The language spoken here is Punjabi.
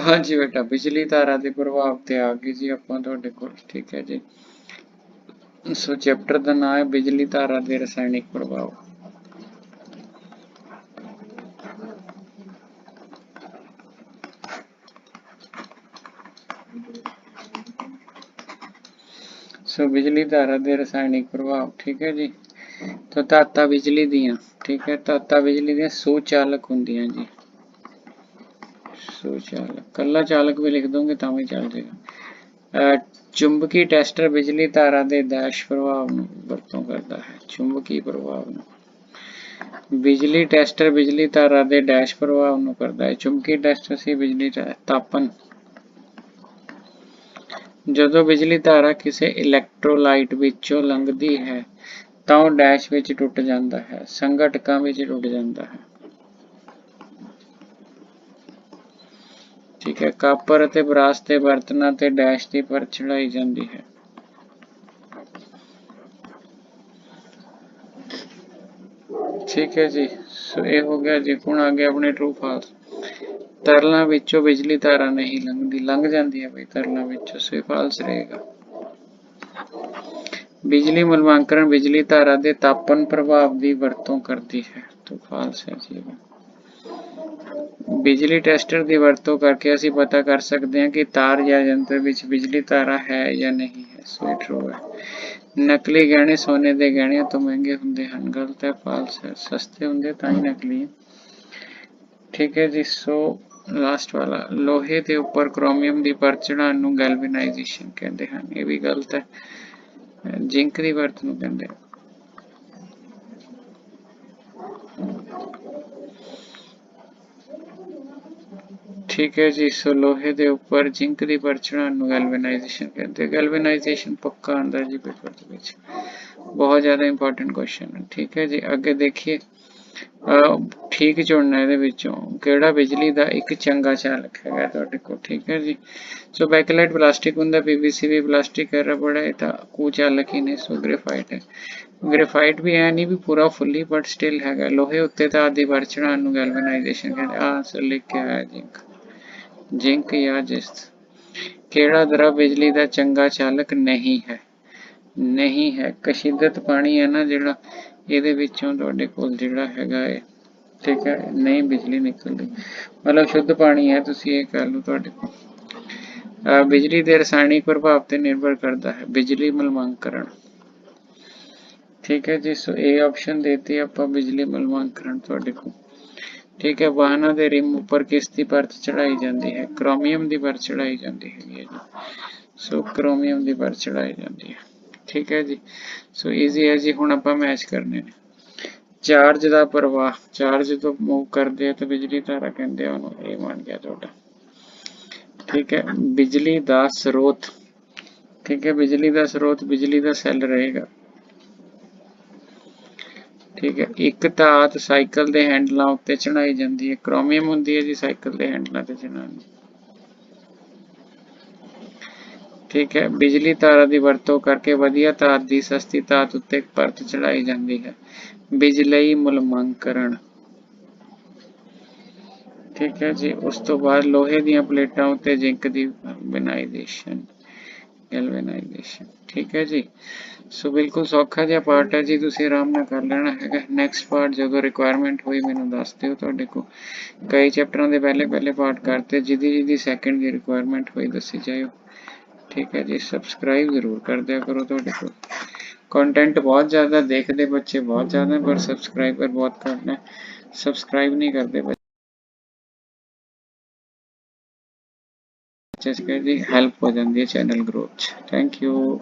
ਹਾਂਜੀ ਬੇਟਾ, ਬਿਜਲੀ ਧਾਰਾ ਦੇ ਪ੍ਰਭਾਵ ਤੇ ਆ ਗਈ ਜੀ ਆਪਾਂ ਤੁਹਾਡੇ ਕੋਲ, ਠੀਕ ਹੈ ਜੀ। ਸੋ ਚੈਪਟਰ ਦਾ ਨਾਮ ਹੈ ਬਿਜਲੀ ਧਾਰਾ ਦੇ ਰਸਾਇਣਿਕ ਪ੍ਰਭਾਵ। ਸੋ ਬਿਜਲੀ ਧਾਰਾ ਦੇ ਰਸਾਇਣਿਕ ਪ੍ਰਭਾਵ, ਠੀਕ ਹੈ ਜੀ। ਤਾਂ ਤਾਤਾ ਬਿਜਲੀ ਦੀਆਂ, ਠੀਕ ਹੈ। ਤਾਤਾ ਬਿਜਲੀ ਦੀਆਂ ਸੁਚਾਲਕ ਹੁੰਦੀਆਂ ਜੀ। ਸੁਚਾਲਕ ਕੱਲਾ ਚਾਲਕ ਵੀ ਲਿਖ ਦੋਗੇ ਤਾਂ ਵੀ ਚੱਲ ਜਾਏਗਾ ਚੁੰਬਕੀ ਟੈਸਟਰ ਬਿਜਲੀ ਧਾਰਾ ਦੇ ਦਾਸ਼ ਪ੍ਰਭਾਵ ਨੂੰ ਵਰਤੋਂ ਕਰਦਾ ਹੈ, ਚੁੰਬਕੀ ਪ੍ਰਭਾਵ ਨੂੰ। ਬਿਜਲੀ ਟੈਸਟਰ ਬਿਜਲੀ ਧਾਰਾ ਦੇ ਡੈਸ਼ ਪ੍ਰਭਾਵ ਨੂੰ ਕਰਦਾ ਹੈ, ਚੁੰਬਕੀ ਟੈਸਟਰ ਸੀ ਬਿਜਲੀ ਤਾਪਨ। ਜਦੋਂ ਬਿਜਲੀ ਧਾਰਾ ਕਿਸੇ ਇਲੈਕਟ੍ਰੋਲਾਈਟ ਵਿੱਚੋਂ ਲੰਘਦੀ ਹੈ, ਤਾਂ ਉਹ ਡੈਸ਼ ਵਿੱਚ ਟੁੱਟ ਜਾਂਦਾ ਹੈ ਸੰਘਟਕਾਂ ਵਿੱਚ ਟੁੱਟ ਜਾਂਦਾ ਹੈ। ਠੀਕ ਹੈ। ਕਾਪਰ ਅਤੇ ਬਰਾਸ ਦੇ ਬਰਤਨਾਂ ਤੇ ਡੈਸ਼ ਦੀ ਪਰ ਚੜਾਈ ਜਾਂਦੀ ਹੈ। ਠੀਕ ਹੈ ਜੀ। ਸੋ ਇਹ ਹੋ ਗਿਆ ਜੀ। ਹੁਣ ਆ ਗਿਆ ਆਪਣੇ ਟਰੂ ਫਾਲਸ ਤਰਲਾਂ ਵਿੱਚੋਂ ਬਿਜਲੀ ਧਾਰਾ ਨਹੀਂ ਲੰਘਦੀ। ਲੰਘ ਜਾਂਦੀ ਹੈ ਬਈ ਤਰਲਾਂ ਵਿੱਚੋਂ। ਸੋ ਇਹ ਫਾਲਸ ਰਹੇਗਾ। ਬਿਜਲੀ ਮੁਲਵਾਂਕਰਨ ਬਿਜਲੀ ਧਾਰਾ ਦੇ ਤਾਪਨ ਪ੍ਰਭਾਵ ਦੀ ਵਰਤੋਂ ਕਰਦੀ ਹੈ। ਤਾਂ ਫਾਲਸ ਹੈ ਜੀ ਬਿਜਲੀ ਟੈਸਟਰ ਦੀ ਵਰਤੋਂ ਕਰਕੇ ਅਸੀਂ ਪਤਾ ਕਰ ਸਕਦੇ ਹਾਂ ਕਿ ਤਾਰ ਜਾਂ ਯੰਤਰ ਵਿੱਚ ਬਿਜਲੀ ਧਾਰਾ ਹੈ ਜਾਂ ਨਹੀਂ ਹੈ। ਸੋ ਟਰੂ ਹੈ। ਨਕਲੀ ਗਹਿਣੇ ਸੋਨੇ ਦੇ ਗਹਿਣਿਆਂ ਤੋਂ ਮਹਿੰਗੇ ਹੁੰਦੇ ਹਨ। ਗਲਤ ਹੈ ਫਾਲਸ ਹੈ। ਸਸਤੇ ਹੁੰਦੇ ਤਾਂ ਹੀ ਨਕਲੀ ਹੈ। ਠੀਕ ਹੈ ਜੀ, ਸੋ ਲਾਸਟ ਵਾਲਾ। ਲੋਹੇ ਦੇ ਉੱਪਰ ਕ੍ਰੋਮੀਅਮ ਦੀ ਪਰਤ ਚੜਾਉਣ ਨੂੰ ਗੈਲਵਨਾਈਜੇਸ਼ਨ ਕਹਿੰਦੇ ਹਨ। ਇਹ ਵੀ ਗਲਤ ਹੈ। ਜਿੰਕ ਦੀ ਵਰਤ ਨੂੰ ਕਹਿੰਦੇ ਹਨ। ਠੀਕ ਹੈ ਜੀ, ਸੋ ਲੋਹੇ ਦੇ ਉੱਪਰ ਜ਼ਿੰਕ ਦੀ ਪਰਤ ਨੂੰ ਗੈਲਵਨਾਈਜੇਸ਼ਨ ਕਹਿੰਦੇ ਗੈਲਵਨਾਈਜੇਸ਼ਨ ਪੱਕਾ ਆਂਦਾ ਜੀ ਪੇਪਰ ਦੇ ਵਿੱਚ। ਬਹੁਤ ਜ਼ਿਆਦਾ ਇੰਪੋਰਟੈਂਟ ਕੁਐਸਚਨ ਹੈ ਠੀਕ ਹੈ ਜੀ, ਅੱਗੇ ਦੇਖੀਏ। ਠੀਕ ਚੁਣਨਾ ਇਹਦੇ ਵਿੱਚੋਂ। ਕਿਹੜਾ ਬਿਜਲੀ ਦਾ ਇੱਕ ਚੰਗਾ ਚਾਲਕ ਹੈਗਾ ਤੁਹਾਡੇ ਕੋਲ? ਠੀਕ ਹੈ ਜੀ। ਸੋ ਬੈਕਲਾਈਟ ਪਲਾਸਟਿਕ ਹੁੰਦਾ ਪੀਵੀਸੀ ਵੀ ਪਲਾਸਟਿਕ ਹੈ, ਰਬੜ ਹੈ ਤਾਂ ਕੂ ਚਾਲਕ ਹੀ ਨੇ, ਸੋ ਗ੍ਰੇਫਾਈਟ ਹੈ। ਗ੍ਰੇਫਾਈਟ ਵੀ ਹੈ ਨਹੀਂ ਵੀ ਪੂਰਾ ਫੁੱਲੀ ਬਟ ਸਟਿਲ ਹੈਗਾ। ਲੋਹੇ ਉੱਤੇ ਤਾਂ ਆਦੀ ਵਰ ਨੂੰ ਗੈਲਵਨਾਈਜੇਸ਼ਨ ਕਹਿੰਦੇ ਆ। ਆਨਸਰ ਲਿਖ ਕੇ ਆਇਆ ਜਿੰਕ ਜਾਂ ਜਿਸ ਕਿਹੜਾ ਦਰਵ ਬਿਜਲੀ ਦਾ ਚੰਗਾ ਚਾਲਕ ਨਹੀਂ ਹੈ? ਨਹੀਂ ਹੈ। ਕਸ਼ਿਦਤ ਪਾਣੀ ਹੈ ਨਾ ਜਿਹੜਾ ਇਹਦੇ ਵਿੱਚੋਂ ਤੁਹਾਡੇ ਕੋਲ ਜਿਹੜਾ ਹੈਗਾ ਹੈ। ਠੀਕ ਹੈ? ਨਹੀਂ, ਬਿਜਲੀ ਨਿਕਲਦੀ। ਮਤਲਬ ਸ਼ੁੱਧ ਪਾਣੀ ਹੈ, ਤੁਸੀਂ ਇਹ ਕਹਿ ਲਓ ਤੁਹਾਡੇ ਕੋਲ। ਬਿਜਲੀ ਦੇ ਰਸਾਇਣਿਕ ਪ੍ਰਭਾਵ ਤੇ ਨਿਰਭਰ ਕਰਦਾ ਹੈ। ਬਿਜਲੀ ਮਲਮਾਂਕਰਨ। ਠੀਕ ਹੈ ਜੀ, ਸੋ ਇਹ ਆਪਸ਼ਨ ਦੇਤੀ ਆਪਾਂ ਬਿਜਲੀ ਮਲਮਾਂਕਰਨ ਤੁਹਾਡੇ ਕੋਲ। ਠੀਕ ਹੈ, ਵਾਹਨਾਂ ਦੇ ਰਿਮ ਉੱਪਰ ਕਿਸ ਦੀ ਪਰਤ ਚੜਾਈ ਜਾਂਦੀ ਹੈ, ਕ੍ਰੋਮੀਅਮ ਦੀ ਪਰਤ ਚੜਾਈ ਜਾਂਦੀ ਹੈ ਜੀ। ਸੋ ਕ੍ਰੋਮੀਅਮ ਦੀ ਪਰਤ ਚੜਾਈ ਜਾਂਦੀ ਹੈ। ਠੀਕ ਹੈ ਜੀ। ਸੋ ਈਜ਼ੀ ਹੈ ਜੀ, ਹੁਣ ਆਪਾਂ ਮੈਚ ਕਰਨੇ ਨੇ। ਚਾਰਜ ਦਾ ਪ੍ਰਵਾਹ, ਚਾਰਜ ਤੋਂ ਮੂਵ ਕਰਦੇ ਆ ਤਾਂ ਬਿਜਲੀ ਧਾਰਾ ਕਹਿੰਦੇ ਆ ਉਹਨੂੰ ਇਹ ਬਣ ਗਿਆ ਤੁਹਾਡਾ। ਠੀਕ ਹੈ, ਬਿਜਲੀ ਦਾ ਸਰੋਤ। ਠੀਕ ਹੈ, ਬਿਜਲੀ ਦਾ ਸਰੋਤ ਬਿਜਲੀ ਦਾ ਸੈੱਲ ਰਹੇਗਾ। ਠੀਕ ਹੈ। ਇੱਕ ਧਾਤ ਸਾਈਕਲ ਦੇ ਹੈਂਡਲਾਂ ਉੱਤੇ ਚੜਾਈ ਜਾਂਦੀ ਹੈ। ਕ੍ਰੋਮੀਅਮ ਹੁੰਦੀ ਹੈ ਜੀ ਸਾਈਕਲ ਦੇ ਹੈਂਡਲਾਂ ਤੇ ਚੜਾਉਣੀ ਠੀਕ ਹੈ। ਬਿਜਲੀ ਤਾਰਾਂ ਦੀ ਵਰਤੋਂ ਕਰਕੇ ਵਧੀਆ ਧਾਤ ਦੀ ਸਸਤੀ ਧਾਤ ਉੱਤੇ ਪਰਤ ਚੜਾਈ ਜਾਂਦੀ ਹੈ। ਬਿਜਲਈ ਮੁਲਮਾਂਕਰਨ। ਠੀਕ ਹੈ ਜੀ। ਉਸ ਤੋਂ ਬਾਅਦ ਲੋਹੇ ਦੀਆਂ ਪਲੇਟਾਂ ਉੱਤੇ ਜ਼ਿੰਕ ਦੀ ਬਿਨਾਈਜੇਸ਼ਨ। ਗੈਲਵੇਨਾਈਜੇਸ਼ਨ ਠੀਕ ਹੈ ਜੀ? ਸੋ ਬਿਲਕੁਲ ਸੌਖਾ ਜਿਹਾ ਪਾਰਟ ਹੈ ਜੀ, ਤੁਸੀਂ ਆਰਾਮ ਨਾਲ ਕਰ ਲੈਣਾ ਹੈਗਾ। ਨੈਕਸਟ ਪਾਰਟ ਜਦੋਂ ਰਿਕੁਆਇਰਮੈਂਟ ਹੋਈ, ਮੈਨੂੰ ਦੱਸ ਦਿਓ ਤੁਹਾਡੇ ਕੋਲ। ਕਈ ਚੈਪਟਰਾਂ ਦੇ ਪਹਿਲੇ ਪਹਿਲੇ ਪਾਰਟ ਕਰਤੇ, ਜਿਹਦੀ ਜਿਹਦੀ ਸੈਕੰਡ ਦੀ ਰਿਕੁਆਇਰਮੈਂਟ ਹੋਈ, ਦੱਸੀ ਜਾਇਓ। ਠੀਕ ਹੈ ਜੀ? ਸਬਸਕ੍ਰਾਈਬ ਜ਼ਰੂਰ ਕਰ ਦਿਆ ਕਰੋ ਤੁਹਾਡੇ ਕੋਲ। ਕੰਟੈਂਟ ਬਹੁਤ ਜ਼ਿਆਦਾ, ਦੇਖਦੇ ਬੱਚੇ ਬਹੁਤ ਜ਼ਿਆਦਾ, ਪਰ ਸਬਸਕ੍ਰਾਈਬਰ ਬਹੁਤ ਘੱਟ ਨੇ। ਸਬਸਕ੍ਰਾਈਬ ਨਹੀਂ ਕਰਦੇ ਬੱਚੇ ਜੀ ਹੈਲਪ ਹੋ ਜਾਂਦੀ ਹੈ ਚੈਨਲ ਗਰੋਥ ਥੈਂਕ ਯੂ